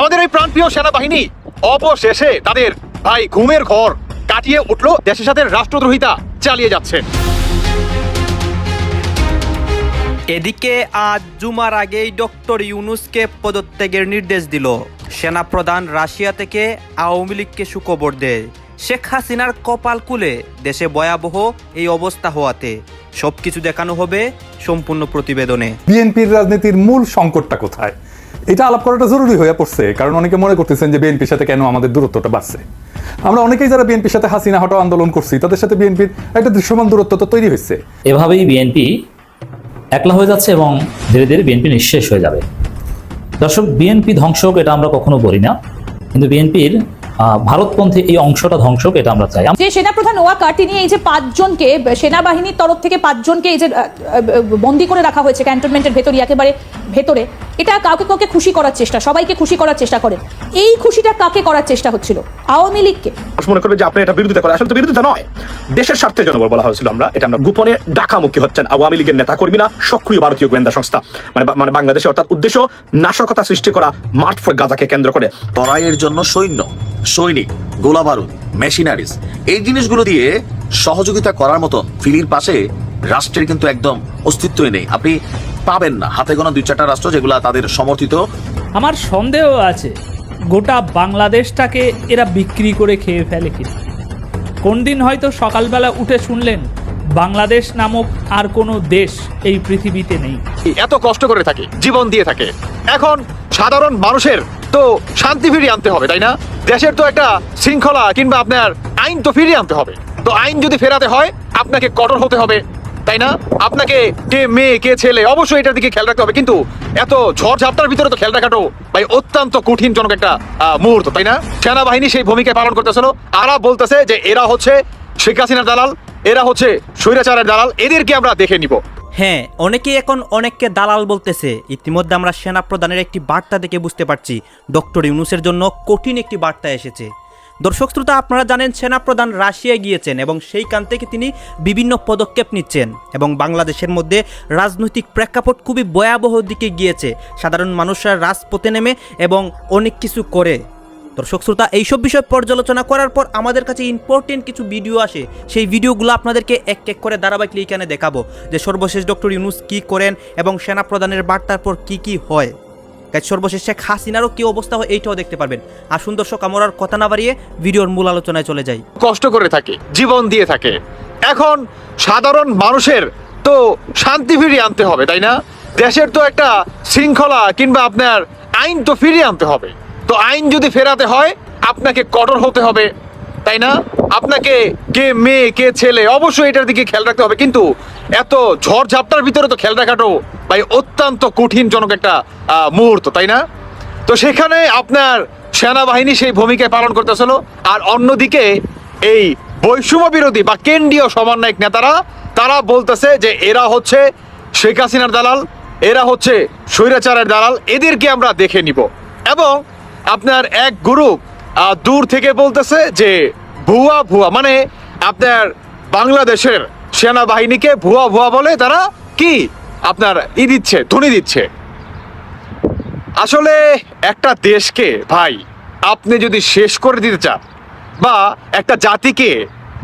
আমাদের এই প্রাণপ্রিয় সেনাবাহিনী অবশেষে তাদের ভাই ঘুমের ঘর কাটিয়ে উঠল দেশের সাথে রাষ্ট্রদ্রোহিতা চালিয়ে যাচ্ছে। এদিকে আজ জুমার আগেই ডক্টর ইউনুসকে পদত্যাগের নির্দেশ দিল। সেনাপ্রধান রাশিয়া থেকে আওয়ামী লীগকে সুখবর দেয়। শেখ হাসিনার কপাল কুলে দেশে ভয়াবহ এই অবস্থা হওয়াতে। সবকিছু দেখানো হবে সম্পূর্ণ প্রতিবেদনে। বিএনপির রাজনীতির মূল সংকটটা কোথায়? এটা আলাপ করাটা জরুরি হয়ে পড়ছে, কারণ অনেকে মনে করতেছেন যে বিএনপির সাথে কেন আমাদের দূরত্বটা বাড়ছে। আমরা অনেকেই যারা বিএনপির সাথে হাসিনা হটাও আন্দোলন করছি, তাদের সাথে বিএনপির একটা দৃশ্যমান দূরত্ব তো তৈরি হয়েছে। এভাবেই বিএনপি একলা হয়ে যাচ্ছে এবং ধীরে ধীরে বিএনপি নিঃশেষ হয়ে যাবে। দর্শক, বিএনপি ধ্বংস এটা আমরা কখনো বলি না, কিন্তু বিএনপির ভারতপন্থী এই অংশটা ধ্বংস হোক এটা আমরা চাই। যে সেনাপ্রধান ওয়াকার তিনি এই যে পাঁচজনকে সেনাবাহিনীর তরফ থেকে পাঁচজনকে এই যে বন্দি করে রাখা হয়েছে ক্যান্টনমেন্টের ভেতরে একেবারে ভেতরে এটা কাউকে কাউকে খুশি করার চেষ্টা সবাইকে খুশি করার চেষ্টা করেন এই খুশিটা কাকে করার চেষ্টা হচ্ছিল? আওয়ামী লীগকে। মনে করবে যে আপনি এটা বিরোধিতা করেন। আসলে তো বিরোধিতা নয়। দেশের স্বার্থের জন্য বলা হয়েছিল আমরা। এটা আমরা গোপনে ডাকামুখী হচ্ছেন আওয়ামী লীগের নেতা কর্মীরা সক্রিয় ভারতীয় গোয়েন্দা সংস্থা। মানে মানে বাংলাদেশে অর্থাৎ উদ্দেশ্য নাশকতা সৃষ্টি করা মাঠ ফর গাজাকে কেন্দ্র করে। লড়াইয়ের জন্য সৈন্য সৈনিক গোলা বারুদ মেশিনারিজ এই জিনিসগুলো দিয়ে সহযোগিতা করার মতন ফিলির পাশে রাষ্ট্রের কিন্তু একদম অস্তিত্বই নেই। আপনি পাবেন না। হাতে গোনা দুই চারটা রাষ্ট্র যেগুলো তাদের সমর্থিত। আমার সন্দেহ আছে গোটা বাংলাদেশটাকে এরা বিক্রি করে খেয়ে ফেলে কিনা। কোন দিন হয়তো সকালবেলা উঠে শুনলেন বাংলাদেশ নামক আর কোনো দেশ এই পৃথিবীতে নেই। এত কষ্ট করে থাকে জীবন দিয়ে থাকে। এখন সাধারণ মানুষের তো শান্তি ফিরিয়ে আনতে হবে তাই না? দেশের তো একটা শৃঙ্খলা কিংবা আপনার আইন তো ফিরিয়ে আনতে হবে। তো আইন যদি ফেরাতে হয়, আপনাকে কঠোর হতে হবে, তাই না? আপনাকে কে মেয়ে, কে ছেলে, অবশ্যই এটার দিকে খেয়াল রাখতে হবে। কিন্তু এত ঝড় ঝাপটার ভিতরে তো খেয়াল রাখাটো ভাই অত্যন্ত কঠিনজনক একটা মুহূর্ত, তাই না? সেনাবাহিনী সেই ভূমিকা পালন করতেছিল। আরা বলতেছে যে, এরা হচ্ছে শেখ হাসিনার দালাল, এরা হচ্ছে স্বৈরাচারের দালাল, এদেরকে আমরা দেখে নিব। হ্যাঁ অনেকেই এখন অনেককে দালাল বলতেছে। ইতিমধ্যে আমরা সেনা প্রধানের একটি বার্তা দেখে বুঝতে পারছি। ডক্টর ইউনুসের জন্য কঠিন একটি বার্তা এসেছে। দর্শক শ্রোতা, আপনারা জানেন সেনাপ্রধান রাশিয়ায় গিয়েছেন এবং সেইখান থেকে তিনি বিভিন্ন পদক্ষেপ নিচ্ছেন এবং বাংলাদেশের মধ্যে রাজনৈতিক প্রেক্ষাপট খুবই ভয়াবহ দিকে গিয়েছে। সাধারণ মানুষরা রাজপথে নেমে এবং অনেক কিছু করে। দর্শক শ্রোতা, এইসব বিষয় পর্যালোচনা করার পর আমাদের কাছে ইম্পর্টেন্ট কিছু ভিডিও আসে। সেই ভিডিওগুলো আপনাদেরকে এক এক করে ধারাবাহিক এখানে দেখাবো। যে সর্বশেষ ডক্টর ইউনুস কি করেন এবং সেনা প্রধানের বার্তার পর কি কি হয়। গাইজ, সর্বশেষ শেখ হাসিনারও কি অবস্থা হয় এইটাও দেখতে পারবেন। আসুন দর্শক, আমরা আর কথা না বাড়িয়ে ভিডিওর মূল আলোচনায় চলে যাই। কষ্ট করে থাকে, জীবন দিয়ে থাকে। এখন সাধারণ মানুষের তো শান্তি ফিরিয়ে আনতে হবে, তাই না? দেশের তো একটা শৃঙ্খলা কিংবা আপনার আইন তো ফিরিয়ে আনতে হবে। তো আইন যদি ফেরাতে হয়, আপনাকে কঠোর হতে হবে, তাই না? আপনাকে কে মেয়ে, কে ছেলে, অবশ্যই এটার দিকে খেয়াল রাখতে হবে। কিন্তু এত ঝড় ঝাপটার ভিতরে তো খেয়াল রাখাটাও ভাই অত্যন্ত কঠিনজনক একটা মুহূর্ত, তাই না? তো সেখানে আপনার সেনাবাহিনী সেই ভূমিকায় পালন করতেছিল। আর অন্যদিকে এই বৈষম্য বিরোধী বা কেন্দ্রীয় সমন্বয়ক নেতারা, তারা বলতেছে যে এরা হচ্ছে শেখ হাসিনার দালাল, এরা হচ্ছে স্বৈরাচারের দালাল, এদেরকে আমরা দেখে নিব। এবং আপনার এক আহ, দূর থেকে বলতেছে যে ভুয়া ভুয়া মানে আপনার বাংলাদেশের সেনাবাহিনীকে ভুয়া ভুয়া বলে তারা কি? আপনার ই দিচ্ছে ধ্বনি দিচ্ছে। আসলে একটা দেশকে ভাই আপনি যদি শেষ করে দিতে চান বা একটা জাতিকে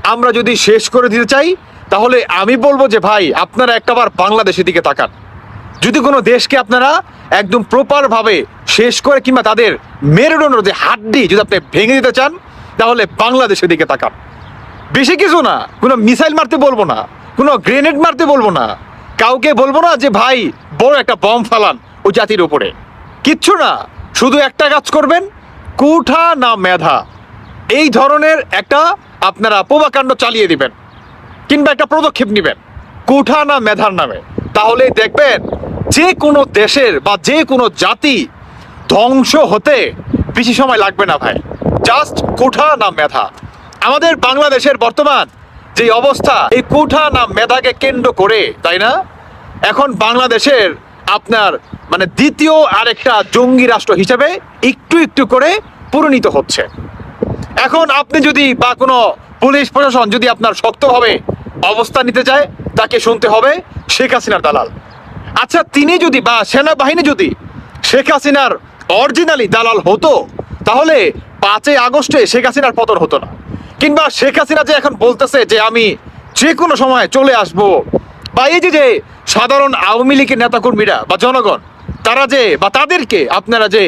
আমরা যদি শেষ করে দিতে চাই তাহলে আমি বলব যে ভাই আপনারা একটাবার বাংলাদেশের দিকে তাকান। যদি কোনো দেশকে আপনারা একদম প্রপারভাবে শেষ করে কিংবা তাদের মেরুদণ্ড, যে হাড্ডি যদি আপনি ভেঙে দিতে চান, তাহলে বাংলাদেশের দিকে তাকান। বেশি কিছু না, কোনো মিসাইল মারতে বলব না, কোনো গ্রেনেড মারতে বলব না, কাউকে বলব না যে, ভাই, বড় একটা বম ফালান ওই জাতির উপরে। কিচ্ছু না, শুধু একটা কাজ করবেন, কুঠা না মেধা। এই ধরনের একটা আপনারা প্রভাকাণ্ড চালিয়ে দিবেন, কিংবা একটা পদক্ষেপ নেবেন, কুঠা না মেধার নামে। তাহলেই দেখবেন যে কোনো দেশের বা যে কোনো জাতি ধ্বংস হতে বেশি সময় লাগবে না ভাই। জাস্ট কুঠা না মেধা। আমাদের বাংলাদেশের বর্তমান যে অবস্থা, এই কুঠা না মেধাকে কেন্দ্র করে, তাই না? এখন বাংলাদেশের আপনার মানে দ্বিতীয় আরেকটা জঙ্গি রাষ্ট্র হিসেবে একটু একটু করে পরিণত হচ্ছে। এখন আপনি যদি বা কোনো পুলিশ প্রশাসন যদি আপনার শক্তভাবে অবস্থান নিতে চায় তাকে শুনতে হবে শেখ হাসিনার দালাল। আচ্ছা তিনি যদি বা সেনাবাহিনী যদি শেখ হাসিনার অরিজিনালি দালাল হতো, তাহলে পাঁচই আগস্টে শেখ হাসিনার পতন হতো না। কিংবা শেখ হাসিনা যে এখন বলতেছে যে আমি যে কোনো সময় চলে আসব, বা এই যে যে সাধারণ আওয়ামী লীগের নেতাকর্মীরা বা জনগণ, তারা যে বা তাদেরকে আপনারা যে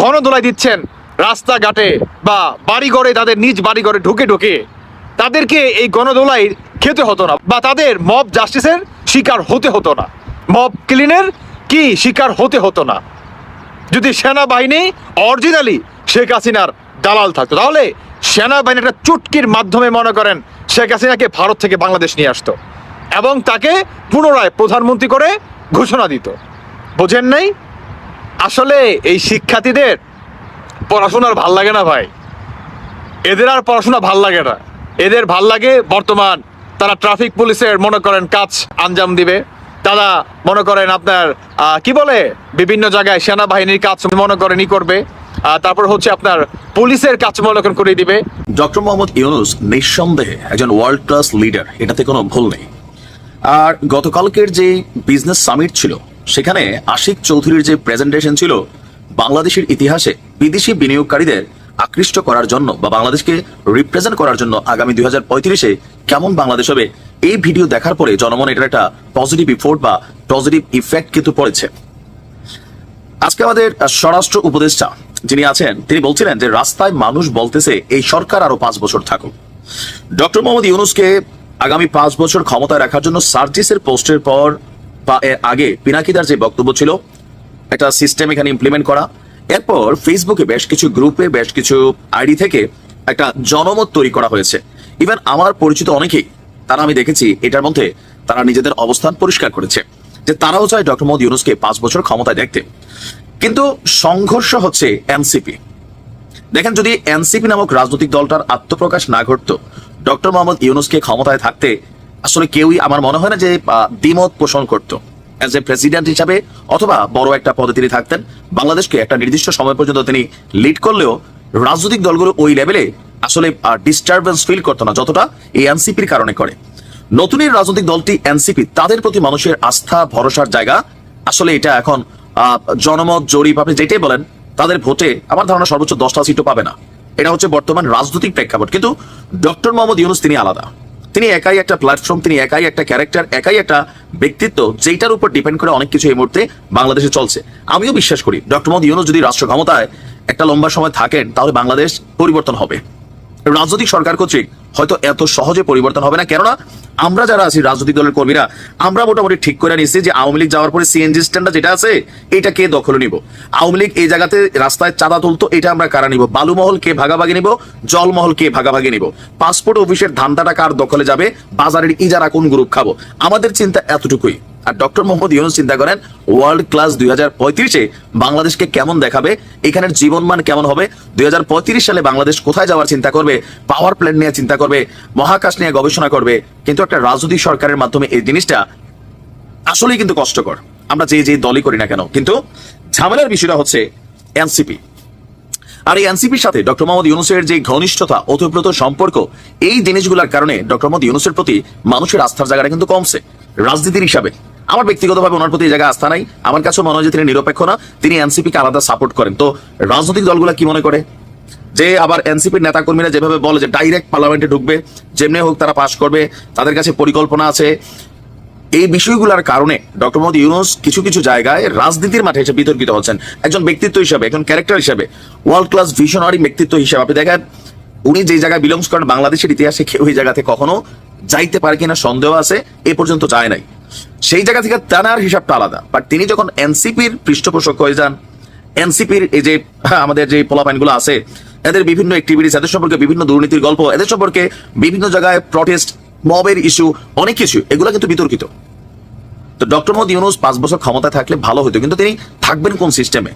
ঘন দোলাই দিচ্ছেন রাস্তাঘাটে বা বাড়িঘরে, তাদের নিজ বাড়িঘরে ঢুকে ঢুকে তাদেরকে এই গণদোলাই খেতে হতো না বা তাদের মব জাস্টিসের শিকার হতে হতো না। মব ক্লিনের কি শিকার হতে হতো না? যদি সেনাবাহিনী অরিজিনালি শেখ হাসিনার দালাল থাকতো, তাহলে সেনাবাহিনী একটা চুটকির মাধ্যমে মনে করেন শেখ হাসিনাকে ভারত থেকে বাংলাদেশ নিয়ে আসতো এবং তাকে পুনরায় প্রধানমন্ত্রী করে ঘোষণা দিত। বোঝেন নাই? আসলে এই শিক্ষার্থীদের পড়াশোনার ভালো লাগে না ভাই। এদের আর পড়াশোনা ভালো লাগে না। এদের ভালো লাগে, বর্তমান তারা ট্রাফিক পুলিশের মনে করেন কাজ আঞ্জাম দিবে। তারা মনে করেন আপনার কি বলে? বিভিন্ন জায়গায় সেনাবাহিনীর কাজ মনে করেন করবে। তারপর হচ্ছে আপনার পুলিশের কাজ করেন করে দিবে। ডক্টর মোহাম্মদ ইউনুস নিঃসন্দেহে একজন ওয়ার্ল্ড ক্লাস লিডার এটাতে কোনো ভুল নেই। আর গতকালকের যে বিজনেস সামিট ছিল, সেখানে আশিক চৌধুরীর যে প্রেজেন্টেশন ছিল, বাংলাদেশের ইতিহাসে বিদেশি বিনিয়োগকারীদের আকৃষ্ট করার জন্য বা বাংলাদেশকে রিপ্রেজেন্ট করার জন্য আগামী দুই হাজার পঁয়ত্রিশে কেমন বাংলাদেশ হবে, এই ভিডিও দেখার পরে জনমনে এটার একটা পজিটিভ ইফোর্ট বা পজিটিভ ইফেক্ট কিন্তু পড়েছে। আজকে আমাদের স্বরাষ্ট্র উপদেষ্টা যিনি আছেন, তিনি বলছিলেন যে রাস্তায় মানুষ বলতেছে এই সরকার আরও পাঁচ বছর থাকুক। ডক্টর মোহাম্মদ ইউনুসকে আগামী পাঁচ বছর ক্ষমতায় রাখার জন্য সার্জিসের পোস্টের পর বা এর আগে পিনাকিদার যে বক্তব্য ছিল, একটা সিস্টেম এখানে ইমপ্লিমেন্ট করা এরপর ফেসবুকে বেশ কিছু গ্রুপে বেশ কিছু আইডি থেকে একটা জনমত তৈরি করা হয়েছে। ইভেন আমার পরিচিত অনেকেই, তারা আমি দেখেছি, এটার মধ্যে তারা নিজেদের অবস্থান পরিষ্কার করেছে। যে তারাও চায় ডক্টর মোহাম্মদ ইউনুসকে পাঁচ বছর ক্ষমতায় দেখতে। কিন্তু সংঘর্ষ হচ্ছে এনসিপি দেখেন, যদি এনসিপি নামক রাজনৈতিক দলটার আত্মপ্রকাশ না ঘটতো, ডক্টর মোহাম্মদ ইউনুসকে ক্ষমতায় থাকতে আসলে কেউই, আমার মনে হয় না যে দ্বিমত পোষণ করতো। অ্যাজ এ প্রেসিডেন্ট হিসাবে অথবা বড় একটা পদে তিনি থাকতেন। বাংলাদেশকে একটা নির্দিষ্ট সময় পর্যন্ত তিনি লিড করলেও রাজনৈতিক দলগুলো ওই লেভেলে আসলে ডিস্টারবেন্স ফিল করতো না, যতটা এই এনসিপির কারণে করে। নতুন রাজনৈতিক দলটি এনসিপি তাদের প্রতি মানুষের আস্থা, ভরসার জায়গা, আসলে এটা এখন জনমত, জরিপ, আপনি যেটাই বলেন, তাদের ভোটে আমার ধারণা সর্বোচ্চ দশটা সিটও পাবে না। এটা হচ্ছে বর্তমান রাজনৈতিক প্রেক্ষাপট। কিন্তু ডক্টর মোহাম্মদ ইউনুস তিনি আলাদা। তিনি একাই একটা প্ল্যাটফর্ম তিনি একাই একটা ক্যারেক্টার একাই একটা ব্যক্তিত্ব যেটার উপর ডিপেন্ড করে অনেক কিছু এই মুহূর্তে বাংলাদেশে চলছে। আমিও বিশ্বাস করি ডক্টর মোহাম্মদ ইউনুস যদি রাষ্ট্র ক্ষমতায় একটা লম্বা সময় থাকেন, তাহলে বাংলাদেশ পরিবর্তন হবে। রাজনৈতিক সরকার কর্তৃক হয়তো এত সহজে পরিবর্তন হবে না। কেননা আমরা যারা আছি রাজনৈতিক দলের কর্মীরা, আমরা মোটামুটি ঠিক করে নিচ্ছি যে আওয়ামী লীগ যাওয়ার পরে সিএনজি স্ট্যান্ডটা যেটা আছে, এটা কে দখল নিব? আওয়ামী লীগ এই জায়গাতে রাস্তায় চাঁদা তুলতো, এটা আমরা কারা নিব? বালুমহল কে ভাগাভাগি নিব? জলমহল কে ভাগাভাগি নিব? পাসপোর্ট অফিসের ধান্দাটা কার দখলে যাবে? বাজারের ইজারা কোন গ্রুপ খাব? আমাদের চিন্তা এতটুকুই। আর ডক্টর মোহাম্মদ ইউনুস চিন্তা করেন, ওয়ার্ল্ড ক্লাস দুই বাংলাদেশকে কেমন দেখাবে? এখানের জীবনমান কেমন হবে? দুই হাজার পঁয়ত্রিশ সালে বাংলাদেশ কোথায় যাওয়ার চিন্তা করবে? পাওয়ার প্ল্যান্ট নিয়ে চিন্তা করবে? মহাকাশ নিয়ে গবেষণা করবে? কিন্তু একটা রাজনৈতিক সরকারের মাধ্যমে এই জিনিসটা আসলেই কিন্তু কষ্টকর। আমরা যে যে দলই করি না কেন, কিন্তু ঝামেলার বিষয়টা হচ্ছে এনসিপি। আর এই এনসিপির সাথে ডক্টর মোহাম্মদ ইউনুসের যে ঘনিষ্ঠতা, ওতপ্রোত সম্পর্ক, এই জিনিসগুলোর কারণে ডক্টর মোহাম্মদ ইউনুসের প্রতি মানুষের আস্থার জায়গাটা কিন্তু কমছে। রাজনীতির হিসাবে আমার ব্যক্তিগতভাবে ওনার প্রতি এই জায়গায় আস্থা নাই। আমার কাছেও মনে হয় যে তিনি নিরপেক্ষ না, তিনি এনসিপিকে আলাদা সাপোর্ট করেন। তো রাজনৈতিক দলগুলো কি মনে করে? যে আবার এনসিপির নেতাকর্মীরা যেভাবে বলে যে ডাইরেক্ট পার্লামেন্টে ঢুকবে, যেমনি হোক তারা পাশ করবে, তাদের কাছে পরিকল্পনা আছে। এই বিষয়গুলোর কারণে ডক্টর মোহাম্মদ ইউনুস কিছু কিছু জায়গায় রাজনীতির মাঠে এসে বিতর্কিত হচ্ছেন। একজন ব্যক্তিত্ব হিসাবে, একজন ক্যারেক্টার হিসাবে ওয়ার্ল্ড ক্লাস ভিশনারি ব্যক্তিত্ব হিসাবে। আপনি দেখেন, উনি যে জায়গায় বিলংস করেন, বাংলাদেশের ইতিহাসে কেউ এই জায়গাতে কখনো যাইতে পারে কিনা সন্দেহ আছে, এ পর্যন্ত যায় নাই। সেই জায়গা থেকে তানার হিসাবটা আলাদা। বাট তিনি যখন এনসিপির পৃষ্ঠপোষক হয়ে যান, এনসিপির এই যে, আমাদের যে পোলাপাইনগুলো আছে, এদের বিভিন্ন অ্যাক্টিভিটিস এদের সম্পর্কে বিভিন্ন দুর্নীতির গল্প, এদের সম্পর্কে বিভিন্ন জায়গায় প্রটেস্ট মবের ইস্যু অনেক কিছু, এগুলো কিন্তু বিতর্কিত। তো ডক্টর মোহাম্মদ ইউনুস পাঁচ বছর ক্ষমতায় থাকলে ভালো হতো, কিন্তু তিনি থাকবেন কোন সিস্টেমে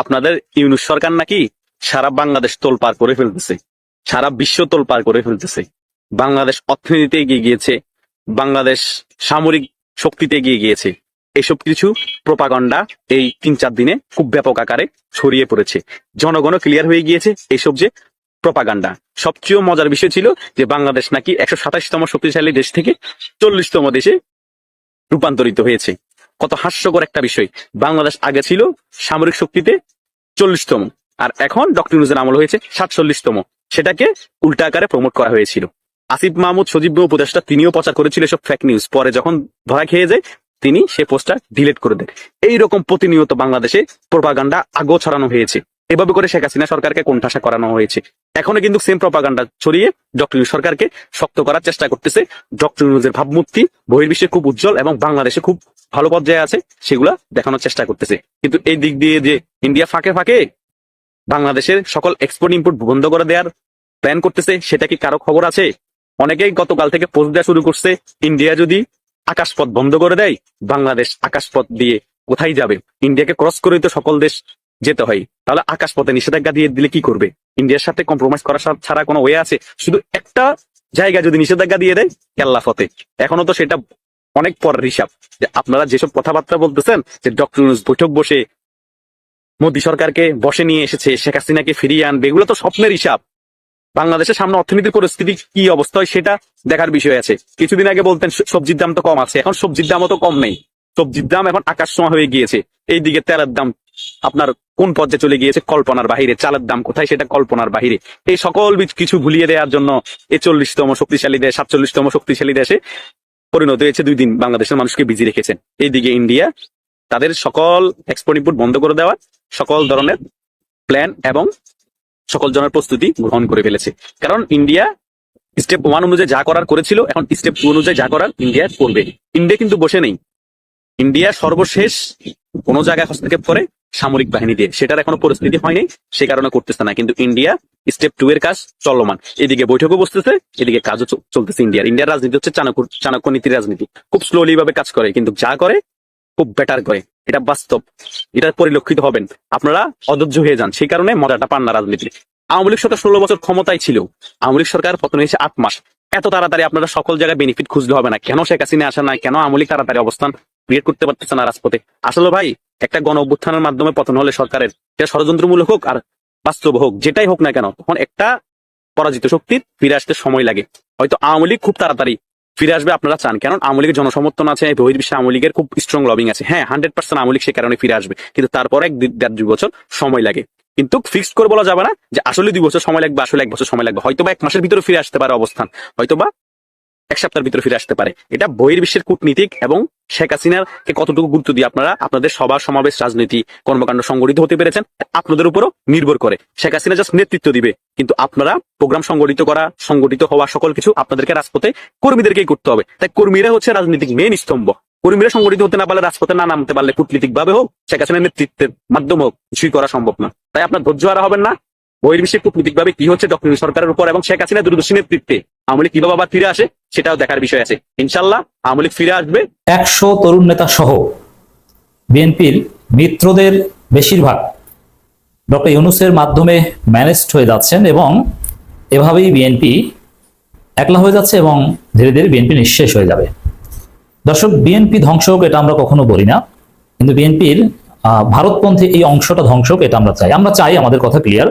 আপনাদের ইউনুস সরকার নাকি সারা বাংলাদেশ তোল পার করে ফেলতেছে, সারা বিশ্ব তোল পার করে ফেলতেছে। বাংলাদেশ অর্থনীতিতে এগিয়ে গিয়েছে, বাংলাদেশ সামরিক শক্তিতে এগিয়ে গিয়েছে। এসব কিছু প্রপাগন্ডা এই তিন চার দিনে খুব ব্যাপক আকারে ছড়িয়ে পড়েছে। জনগণও ক্লিয়ার হয়ে গিয়েছে এইসব যে প্রপাগান্ডা। সবচেয়ে মজার বিষয় ছিল যে বাংলাদেশ নাকি একশো সাতাশতম শক্তিশালী দেশ থেকে চল্লিশতম দেশে রূপান্তরিত হয়েছে। কত হাস্যকর একটা বিষয়। বাংলাদেশ আগে ছিল সামরিক শক্তিতে চল্লিশতম আর এখন ডক্টর ইউনুসের আমল হয়েছে সাতচল্লিশতম। সেটাকে উল্টা আকারে প্রমোট করা হয়েছিল। আসিফ মাহমুদ সজীব উপদেষ্টা, তিনিও প্রচার করেছিল এসব ফেক নিউজ পরে যখন ধরা খেয়ে যায়, তিনি সে পোস্টটা ডিলিট করে দেন। এইরকম প্রতিনিয়ত বাংলাদেশে প্রপাগান্ডা আগো ছড়ানো হয়েছে। এভাবে করে শেখ হাসিনা সরকারকে কোণঠাসা করানো হয়েছে। এখনও কিন্তু সেম প্রপাগান্ডা ছড়িয়ে ডক্টর ইউনুস সরকারকে শক্ত করার চেষ্টা করতেছে। ডক্টর ইউনুসের ভাবমূর্তি বহির্বিশ্বে খুব উজ্জ্বল এবং বাংলাদেশে খুব ভালো পর্যায়ে আছে, সেগুলা দেখানোর চেষ্টা করতেছে। কিন্তু এই দিক দিয়ে যে ইন্ডিয়া ফাঁকে ফাঁকে বাংলাদেশের সকল এক্সপোর্ট ইম্পোর্ট বন্ধ করে দেওয়ার প্ল্যান করতেছে, সেটা কি কারও খবর আছে? অনেকেই গতকাল থেকে পোস্ট দেওয়া শুরু করছে, ইন্ডিয়া যদি আকাশপথ বন্ধ করে দেয়, বাংলাদেশ আকাশপথ দিয়ে কোথায় যাবে? ইন্ডিয়াকে ক্রস করে তো সকল দেশ যেতে হয়। তাহলে আকাশপথে নিষেধাজ্ঞা দিয়ে দিলে কি করবে? ইন্ডিয়ার সাথে কম্প্রোমাইজ করা ছাড়া কোনো ওয়ে আছে? শুধু একটা জায়গা যদি নিষেধাজ্ঞা দিয়ে দেয়, কেল্লা ফতে। এখনও তো সেটা অনেক পরের হিসাব। যে আপনারা যেসব কথাবার্তা বলতেছেন, যে ডক্টর বৈঠক বসে, মোদী সরকারকে বসে নিয়ে এসেছে, শেখ হাসিনাকে ফিরিয়ে আনবে, এগুলো তো স্বপ্নের হিসাব। বাংলাদেশের সামনে অর্থনীতির পরিস্থিতি কি অবস্থা সেটা দেখার বিষয় আছে। কিছুদিন আগে বলতেন সবজির দাম তো কম আছে, এখন সবজির দামও তো কম নেই। সবজির দাম এখন আকাশ ছোঁয়া হয়ে গিয়েছে। এইদিকে তেলের দাম আপনার কোন পর্যায়ে চলে গিয়েছে? কল্পনার বাহিরে। চালের দাম কোথায়? সেটা কল্পনার বাহিরে। এই সকল কিছু ভুলিয়ে দেওয়ার জন্য এই চল্লিশতম শক্তিশালী দেশ, সাতচল্লিশতম শক্তিশালী দেশে পরিণত হয়েছে দুই দিন। বাংলাদেশের মানুষকে বিজি রেখেছেন। এইদিকে ইন্ডিয়া, তাদের সকল এক্সপোর্ট ইম্পোর্ট বন্ধ করে দেওয়া, সকল ধরনের প্ল্যান এবং সকল জনের প্রস্তুতি গ্রহণ করে ফেলেছে। কারণ ইন্ডিয়া স্টেপ ওয়ান অনুযায়ী যা করার করেছিল, এখন স্টেপ টু অনুযায়ী যা করার ইন্ডিয়া করবে। ইন্ডিয়া কিন্তু বসে নেই। ইন্ডিয়া সর্বশেষ কোন জায়গায় হস্তক্ষেপ করে সামরিক বাহিনী দিয়ে। সেটার এখনও পরিস্থিতি হয়নি সে কারণে করতেছে না। কিন্তু ইন্ডিয়া স্টেপ টু এর কাজ চলমান। এদিকে বৈঠকও বসতেছে, এদিকে কাজও চলতেছে ইন্ডিয়ার। ইন্ডিয়ার রাজনীতি হচ্ছে চাণক্য চাণক্য নীতির রাজনীতি। খুব স্লোলি ভাবে কাজ করে, কিন্তু যা করে খুব বেটার করে। এটা বাস্তব। এটা পরিলক্ষিত হবেন। আপনারা অধৈর্য হয়ে যান। সেই কারণে মজাটা পান না রাজনীতি। আওয়ামী লীগ সরকার ষোলো বছর ক্ষমতায় ছিল। আওয়ামী লীগ সরকার পতন হয়েছে আট মাস। এত তাড়াতাড়ি আপনারা সকল জায়গায় বেনিফিট খুঁজলে হবে না। কেন শেখ হাসিনা আসে না কেন আওয়ামী লীগ তাড়াতাড়ি অবস্থান ক্রিয়েট করতে পারতেছে না রাজপথে? আসলে ভাই, একটা গণ অভ্যুত্থানের মাধ্যমে পতন হলে সরকারের এটা ষড়যন্ত্রমূলক হোক আর বাস্তব হোক, যেটাই হোক না কেন, তখন একটা পরাজিত শক্তির ফিরে আসতে সময় লাগে। হয়তো আওয়ামী লীগ খুব তাড়াতাড়ি ফিরে আসবে, আপনারা চান কারণ আওয়ামী লীগের জনসমর্থন আছে বহির্বিশ্বে আওয়ামী লীগের খুব স্ট্রং লবিং আছে। হ্যাঁ হান্ড্রেড পার্সেন্ট আওয়ামী লীগ সে কারণে ফিরে আসবে, কিন্তু তারপরে এক দেড় দুই বছর সময় লাগে। কিন্তু ফিক্সড করে বলা যাবে না যে আসলে দুই বছর সময় লাগবে, আসলে এক বছর সময় লাগবে। হয়তো বা এক মাসের ভিতরে ফিরে আসতে পারে অবস্থান হয়তো বা এক সপ্তাহের ভিতরে ফিরে আসতে পারে। এটা বইয়ের বহির্বিশ্বের কূটনীতিক এবং শেখ হাসিনার কে কতটুকু গুরুত্ব দিয়ে আপনারা আপনাদের সভা, সমাবেশ, রাজনীতি, কর্মকাণ্ড সংগঠিত হতে পেরেছেন, আপনাদের উপরও নির্ভর করে। শেখ হাসিনা জাস্ট নেতৃত্ব দিবে, কিন্তু আপনারা প্রোগ্রাম সংগঠিত করা, সংগঠিত হওয়া সকল কিছু আপনাদেরকে রাজপথে কর্মীদেরকেই করতে হবে। তাই কর্মীরা হচ্ছে রাজনৈতিক মেন স্তম্ভ। কর্মীরা সংগঠিত হতে না পারলে রাজপথে না নামতে পারলে কূটনীতিক ভাবে হোক, শেখ হাসিনার নেতৃত্বের মাধ্যমে হোক, কিছুই করা সম্ভব না। তাই আপনার ধৈর্য হারা হবেন না। বহির্বিশ্বে কূটনীতিক ভাবে কি হচ্ছে, ডক্টর সরকারের উপর এবং শেখ হাসিনা দূরদর্শী নেতৃত্বে। আমলে কীভাবে আবার ফিরে আসে সেটাও দেখার বিষয় আছে। ইনশাল্লাহ আওয়ামী লীগ ফিরে আসবে। একশো তরুণ নেতা সহ বিএনপির মিত্রদের বেশিরভাগ ডক্টর ইউনুসের মাধ্যমে ম্যানেজড হয়ে যাচ্ছেন এবং এভাবেই বিএনপি একলা হয়ে যাচ্ছে এবং ধীরে ধীরে বিএনপি নিঃশেষ হয়ে যাবে। দর্শক, বিএনপি ধ্বংস হোক এটা আমরা কখনো বলি না, কিন্তু বিএনপির ভারতপন্থী এই অংশটা ধ্বংস হোক এটা আমরা চাই। আমরা চাই আমাদের কথা ক্লিয়ার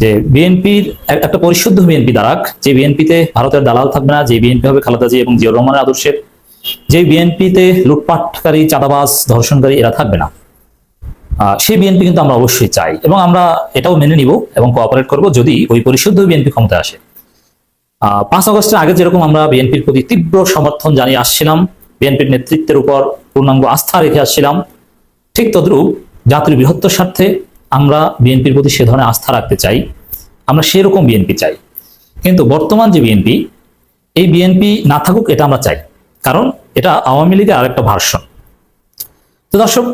যে বিএনপির একটা পরিশুদ্ধ বিএনপি দাঁড়াক, যে বিএনপিতে ভারতের দালাল থাকবে না, যে বিএনপি হবে খালেদা জি এবং জিয়াউর রহমানের আদর্শের, যে বিএনপিতে লুটপাটকারী, চাঁদাবাজ, ধর্ষণকারী এরা থাকবে না। সেই বিএনপি কিন্তু আমরা অবশ্যই চাই এবং আমরা এটাও মেনে নিব এবং কোঅপারেট করব যদি ওই পরিশুদ্ধ বিএনপি ক্ষমতায় আসে। পাঁচ আগস্টের আগে যেরকম আমরা বিএনপির প্রতি তীব্র সমর্থন জানিয়ে আসছিলাম, বিএনপির নেতৃত্বের উপর পূর্ণাঙ্গ আস্থা রেখে আসছিলাম, ঠিক তদ্রূপ জাতির বৃহত্তর স্বার্থে আমরা বিএনপির প্রতি সে ধরনের আস্থা রাখতে চাই, আমরা সেরকম বিএনপি চাই। কিন্তু বর্তমান যে বিএনপি, এই বিএনপি না থাকুক, এটা আমরা চাই। কারণ এটা আওয়ামী লীগের আরেকটা ভার্সন। তো দর্শক,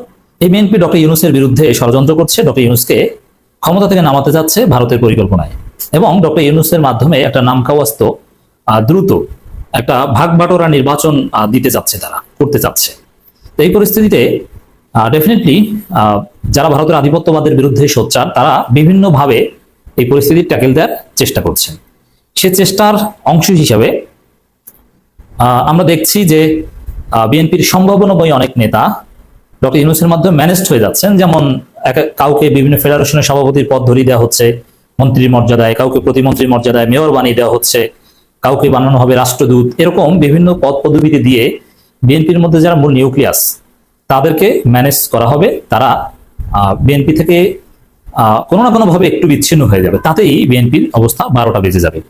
এই বিএনপি ডক্টর ইউনুসের বিরুদ্ধে ষড়যন্ত্র করছে। ডক্টর ইউনুসকে ক্ষমতা থেকে নামাতে যাচ্ছে ভারতের পরিকল্পনায়। এবং ডক্টর ইউনুসের মাধ্যমে একটা নামকাওয়াস্ত দ্রুত একটা ভাগ বাটোরা নির্বাচন দিতে যাচ্ছে তারা, করতে চাচ্ছে। তো এই পরিস্থিতিতে ডেফিনেটলি যারা ভারতের আধিপত্যবাদের বিরুদ্ধে সোচ্চার, তারা বিভিন্নভাবে এই পরিস্থিতি ট্যাকেল দেওয়ার চেষ্টা করছেন। সে চেষ্টার অংশ হিসাবে আমরা দেখছি যে বিএনপির সম্ভাবনাময় অনেক নেতা ডক্টর ইউনুসের মাধ্যমে ম্যানেজড হয়ে যাচ্ছেন। যেমন কাউকে বিভিন্ন ফেডারেশনের সভাপতির পদ ধরিয়ে দেওয়া হচ্ছে, মন্ত্রীর মর্যাদায়, কাউকে প্রতিমন্ত্রীর মর্যাদায়, মেয়র বানিয়ে দেওয়া হচ্ছে, কাউকে বানানো হবে রাষ্ট্রদূত, এরকম বিভিন্ন পদ পদবিতে দিয়ে বিএনপির মধ্যে যারা মূল নিউক্লিয়াস তাদেরকে ম্যানেজ করা হবে। তারা বিএনপি থেকে কোনো না কোনো ভাবে একটু বিচ্ছিন্ন হয়ে যাবে। তাতেই বিএনপির অবস্থা বারোটা বেজে যাবে।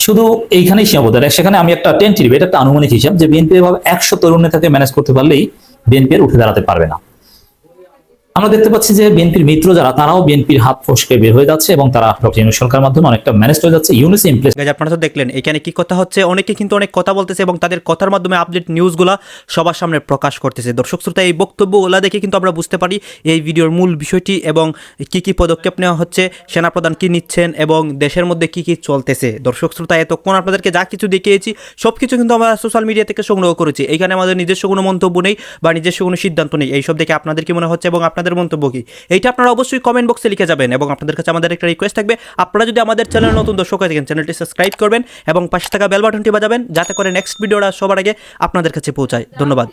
শুধু এইখানেই সীমাবদ্ধ। সেখানে আমি একটা টেন্টিভ এটা একটা আনুমানিক হিসাব যে বিএনপি এভাবে একশো তরুণ নেতাকে ম্যানেজ করতে পারলেই বিএনপি উঠে দাঁড়াতে পারবে না। আমরা দেখতে পাচ্ছি যে বিএনপির মিত্র যারা, তারাও বিএনপির হাত ফসকে বের হয়ে যাচ্ছে এবং তারা ডক্টর সরকারের মাধ্যমে অনেকটা ম্যানেজ হয়ে যাচ্ছে। ইউনুস ইমপ্লেস আপনারা তো দেখলেন, এখানে কি কথা হচ্ছে? অনেকে কিন্তু অনেক কথা বলতেছে এবং তাদের কথার মাধ্যমে আপডেট নিউজগুলো সবার সামনে প্রকাশ করতেছে। দর্শক শ্রোতা, এই বক্তব্যগুলো দেখে কিন্তু আমরা বুঝতে পারি এই ভিডিওর মূল বিষয়টি এবং কি কি পদক্ষেপ নেওয়া হচ্ছে সেনা সেনাপ্রধান কি নিচ্ছেন এবং দেশের মধ্যে কি কি চলতেছে। দর্শক শ্রোতা, এতক্ষণ আপনাদেরকে যা কিছু দেখিয়েছি সব কিছু কিন্তু আমরা সোশ্যাল মিডিয়া থেকে সংগ্রহ করেছি। এখানে আমাদের নিজস্ব কোনো মন্তব্য নেই বা নিজস্ব কোনো সিদ্ধান্ত নেই। এইসব দেখে আপনাদের কি মনে হচ্ছে এবং আপনাদের মন্তব্য কি? এইটা আপনারা অবশ্যই কমেন্ট বক্সে লিখে যাবেন এবং আপনাদের কাছে আমাদের একটা রিকোয়েস্ট থাকবে। আপনারা যদি আমাদের চ্যানেল নতুন দর্শক হয়ে থাকেন চ্যানেলটি সাবস্ক্রাইব করবেন এবং পাশে থাকা বেল বাটনটি বাজাবেন, যাতে করে নেক্সট ভিডিওটা সবার আগে আপনাদের কাছে পৌঁছায়। ধন্যবাদ।